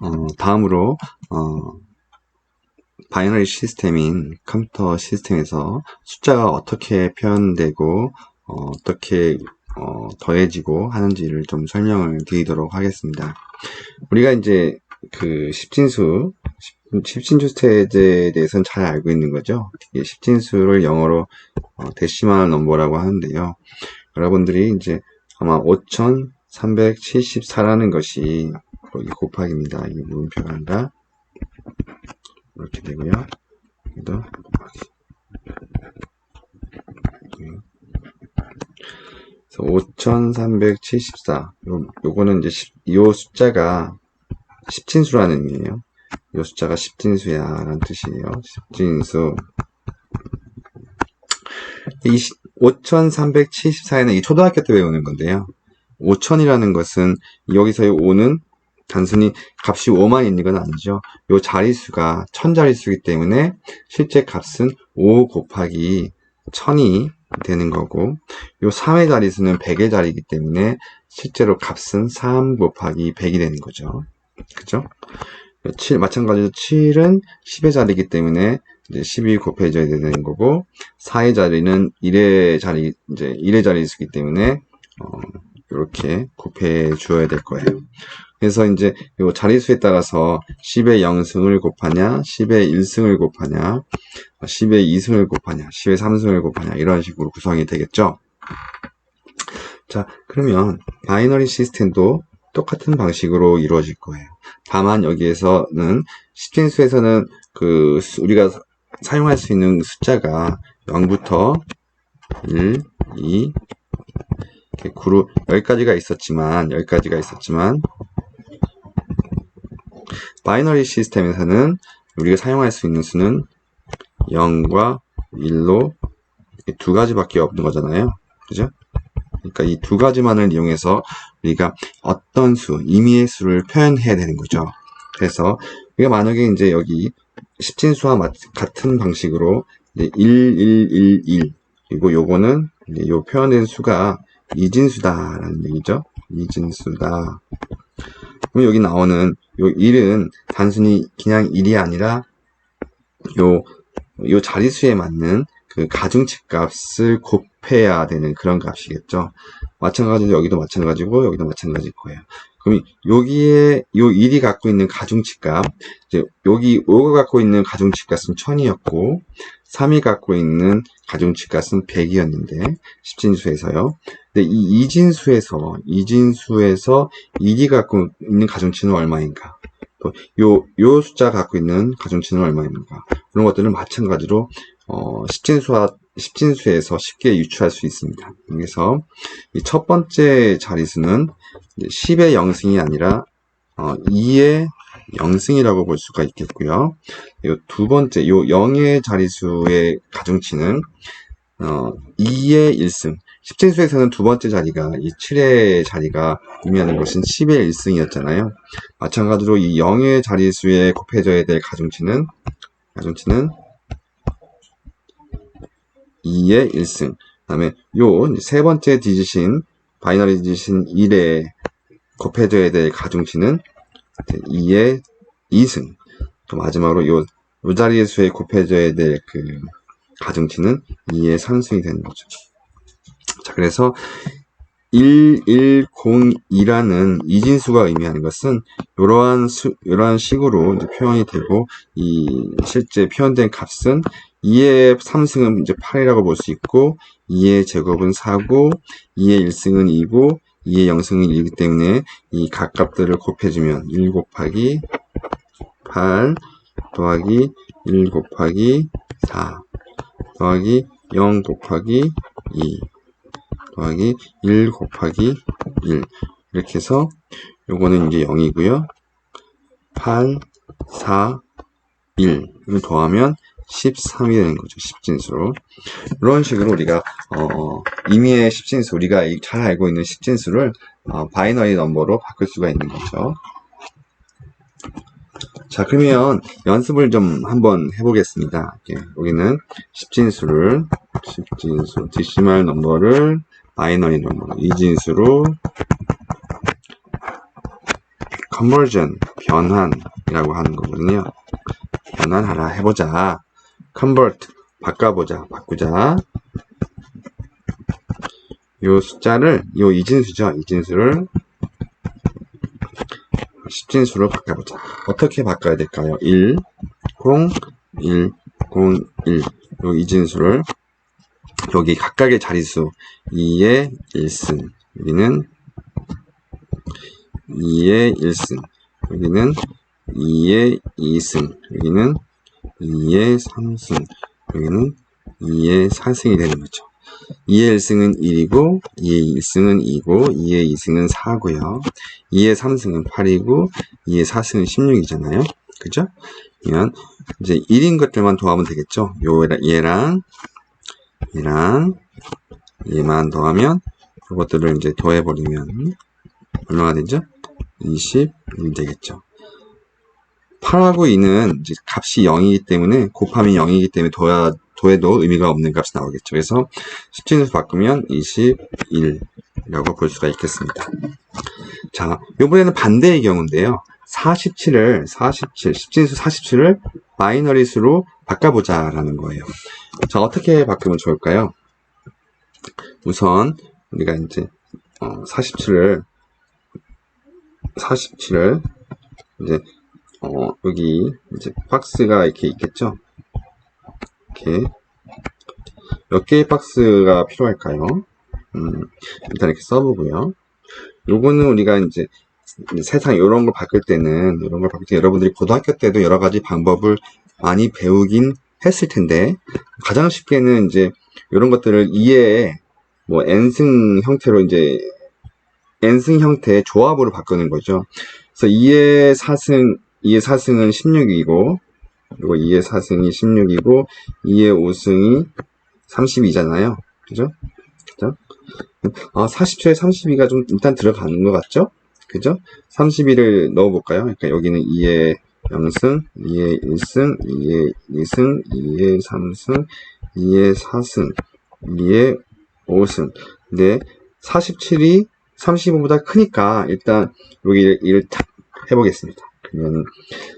어, 다음으로 어, 바이너리 시스템인 컴퓨터 시스템에서 숫자가 어떻게 표현되고 어, 떻게 더해지고 하는지를 좀 설명을 드리도록 하겠습니다. 우리가 이제 그 십진수 십진수 세제에 대해서는 잘 알고 있는 거죠. 십진수를 영어로 어, 데시말 넘버라고 하는데요. 여러분들이 이제 아마 5374라는 것이 여기 곱하기입니다. 이 물음표가 아니라 이렇게 되고요. 여기도 곱하기. 5374. 요, 요거는 이제 10, 요 숫자가 십진수라는 의미예요. 요 숫자가 십진수야 라는 뜻이에요. 십진수. 이 5374에는 이 초등학교 때 배우는 건데요. 5000이라는 것은 여기서의 5는 단순히 값이 5만 있는 건 아니죠. 요 자릿수가 1000자릿수이기 때문에 실제 값은 5 곱하기 1000이 되는 거고 요 3의 자릿수는 100의 자리이기 때문에 실제로 값은 3 곱하기 100이 되는 거죠. 그죠? 7, 마찬가지로 7은 10의 자리이기 때문에 이제 10이 곱해져야 되는 거고 4의 자리는 1의 자리 이제 1의 자리이기 때문에 어, 이렇게 곱해 주어야 될 거예요. 그래서 이제 요 자리수에 따라서 10의 0승을 곱하냐, 10의 1승을 곱하냐, 10의 2승을 곱하냐, 10의 3승을 곱하냐 이런 식으로 구성이 되겠죠. 자, 그러면 바이너리 시스템도 똑같은 방식으로 이루어질 거예요. 다만 여기에서는 십진수에서는 그 우리가 사용할 수 있는 숫자가 0부터 1, 2, 9로 10가지가 있었지만 10가지가 있었지만 바이너리 시스템에서는 우리가 사용할 수 있는 수는 0과 1로 두 가지밖에 없는 거잖아요. 그죠? 그러니까 이 두 가지만을 이용해서 우리가 어떤 수, 임의의 수를 표현해야 되는 거죠. 그래서 우리가 만약에 이제 여기 십진수와 같은 방식으로 1, 1, 1, 1 그리고 요거는 요 표현된 수가 이진수다라는 얘기죠. 이진수다. 그럼 여기 나오는 요 1은 단순히 그냥 1이 아니라 요, 요 자리수에 맞는 그 가중치 값을 곱해야 되는 그런 값이겠죠. 마찬가지로 여기도 마찬가지고 여기도 마찬가지일 거예요. 그럼 여기에 요 1이 갖고 있는 가중치 값, 이제 여기 5가 갖고 있는 가중치 값은 1000이었고 3이 갖고 있는 가중치 값은 100이었는데 십진수에서요. 근데 이 이진수에서 이진수에서 1이 갖고 있는 가중치는 얼마인가? 또 요 요 숫자 갖고 있는 가중치는 얼마인가? 그런 것들은 마찬가지로 어, 십진수와 십진수에서 쉽게 유추할 수 있습니다. 그래서 이 첫 번째 자리수는 10의 0승이 아니라 어, 2의 0승이라고 볼 수가 있겠고요. 두 번째, 요 0의 자리수의 가중치는 어, 2의 1승. 십진수에서는 두 번째 자리가 이 7의 자리가 의미하는 것은 10의 1승이었잖아요. 마찬가지로 이 0의 자리수에 곱해져야 될 가중치는 가중치는 2의 1승. 그 다음에 요 세 번째 디짓인 바이너리 디짓인 1에 곱해져야 될 가중치는 2의 2승. 또 마지막으로 요, 요 자리의 수에 곱해져야 될 그 가중치는 2의 3승이 되는 거죠. 자, 그래서 1102라는 이진수가 의미하는 것은 이러한 수, 이러한 식으로 표현이 되고 이 실제 표현된 값은 2의 3승은 이제 8이라고 볼 수 있고 2의 제곱은 4고 2의 1승은 2고 2의 0승은 1이기 때문에 이 각값들을 곱해주면 1 곱하기 8 더하기 1 곱하기 4 더하기 0 곱하기 2 더하기 1 곱하기 1 이렇게 해서 요거는 이제 0이고요 8 4 1을 더하면 13이 되는 거죠. 십진수로. 이런 식으로 우리가 어, 임의의 십진수, 우리가 잘 알고 있는 십진수를 어, 바이너리 넘버로 바꿀 수가 있는 거죠. 자, 그러면 연습을 좀 한번 해보겠습니다. 이렇게, 여기는 십진수를, 십진수, 디시말 넘버를 바이너리 넘버로, 이 진수로 conversion, 변환이라고 하는 거거든요. 변환하라, 해보자. convert, 바꿔보자, 바꾸자. 요 숫자를, 요 이진수죠. 이진수를 10진수로 바꿔보자. 어떻게 바꿔야 될까요? 1, 0, 1, 0, 1. 요 이진수를 여기 각각의 자릿수 2의 1승 여기는 2의 1승 여기는 2의 2승 여기는 2의 3승 여기는 2의 4승이 되는 거죠. 2의 1승은 1이고 2의 1승은 2고 2의 2승은 4고요. 2의 3승은 8이고 2의 4승은 16이잖아요. 그죠? 그러면 이제 1인 것들만 더하면 되겠죠. 요 얘랑 얘랑 얘만 더하면 그것들을 이제 더해버리면 얼마가 되죠? 21 되겠죠. 8하고 2는 이제 값이 0이기 때문에 곱하면 0이기 때문에 더야, 더해도 의미가 없는 값이 나오겠죠. 그래서 10진에서 바꾸면 21이라고 볼 수가 있겠습니다. 자, 요번에는 반대의 경우인데요. 47을, 47, 10진수 47을 바이너리 수로 바꿔보자 라는 거예요. 자, 어떻게 바꾸면 좋을까요? 우선, 우리가 이제, 어, 47을, 47을, 이제, 어, 여기, 이제, 박스가 이렇게 있겠죠? 이렇게. 몇 개의 박스가 필요할까요? 음, 일단 이렇게 써보고요. 요거는 우리가 이제, 세상 이런 걸 바꿀 때는, 이런 걸 바꿀 때 여러분들이 고등학교 때도 여러 가지 방법을 많이 배우긴 했을 텐데, 가장 쉽게는 이제, 이런 것들을 2의 뭐 n승 형태로 이제 n승 형태의 조합으로 바꾸는 거죠. 그래서 2의 4승, 2의 4승은 16이고, 그리고 2의 4승이 16이고, 2의 5승이 32잖아요. 그죠? 그죠? 아, 40초에 32가 좀 일단 들어가는 것 같죠? 그죠? 32를 넣어볼까요? 그러니까 여기는 2의 0승, 2의 1승, 2의 2승, 2의 3승, 2의 4승, 2의 5승. 근데 47이 35보다 크니까 일단 여기 일을 탁 해보겠습니다. 그러면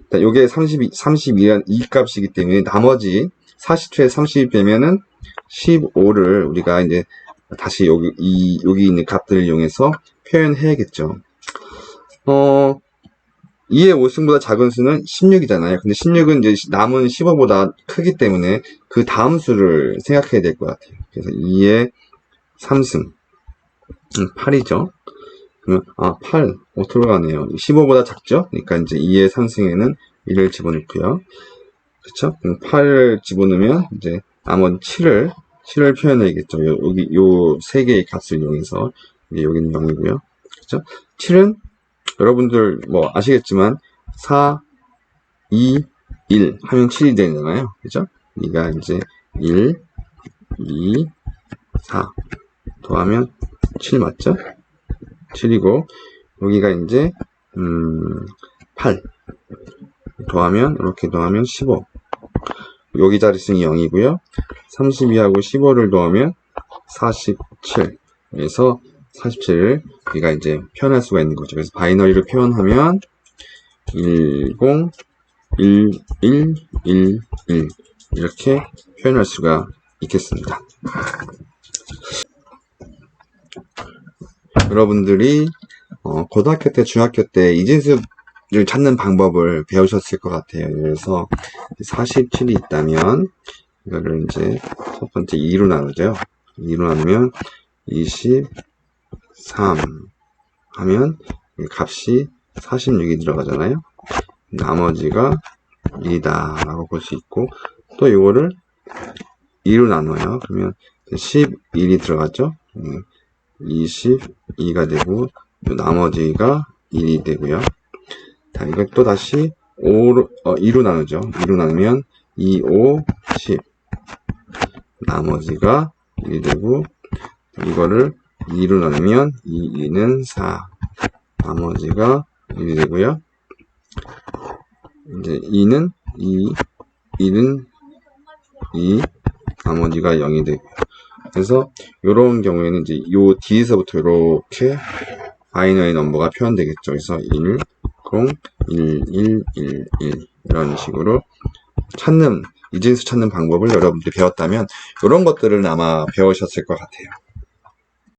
일단 요게 32, 32란 이 값이기 때문에 나머지 40초에 30 빼면은 15를 우리가 이제 다시 여기 이 여기 있는 값들을 이용해서 표현해야겠죠. 어 2의 5승보다 작은 수는 16이잖아요. 근데 16은 이제 남은 15보다 크기 때문에 그 다음 수를 생각해야 될 것 같아요. 그래서 2의 3승. 8이죠. 그러면, 아, 8. 어, 들어가네요. 15보다 작죠? 그러니까 이제 2의 3승에는 1을 집어넣고요. 그쵸? 그럼 8을 집어넣으면 이제 나머지 7을, 7을 표현해야겠죠. 요, 여기, 요 세 개의 값을 이용해서. 여기는 0이고요. 그쵸? 7은 여러분들 뭐 아시겠지만 4, 2, 1 하면 7이 되잖아요. 그죠? 이가 이제 1, 2, 4 더하면 7 맞죠? 7이고 여기가 이제 음, 8 더하면 이렇게 더하면 15 여기 자리수는 0이고요 32하고 15를 더하면 47 그래서 47을 우리가 이제 표현할 수가 있는 거죠 그래서 바이너리로 표현하면 10 1 1 1 1 이렇게 표현할 수가 있겠습니다 여러분들이 어, 고등학교 때, 중학교 때 이진수를 찾는 방법을 배우셨을 것 같아요. 그래서 47이 있다면 이거를 이제 첫 번째 2로 나누죠. 2로 나누면 23 하면 값이 46이 들어가잖아요. 나머지가 1이다 라고 볼 수 있고 또 이거를 2로 나눠요. 그러면 11이 들어갔죠. 22가 되고 나머지가 1이 되고요. 자, 이걸 또 다시 5로, 어, 2로 나누죠. 2로 나누면 2, 5, 10 나머지가 1이 되고 이거를 2로 나누면 2, 2는 4 나머지가 1이 되고요. 이제 2는 2, 1은 2 나머지가 0이 되고요. 그래서 이런 경우에는 이제 요 뒤에서부터 이렇게 바이너리 넘버가 표현되겠죠. 그래서 1, 0, 1, 1, 1, 1 이런 식으로 찾는 이진수 찾는 방법을 여러분들이 배웠다면 이런 것들을 아마 배우셨을 것 같아요.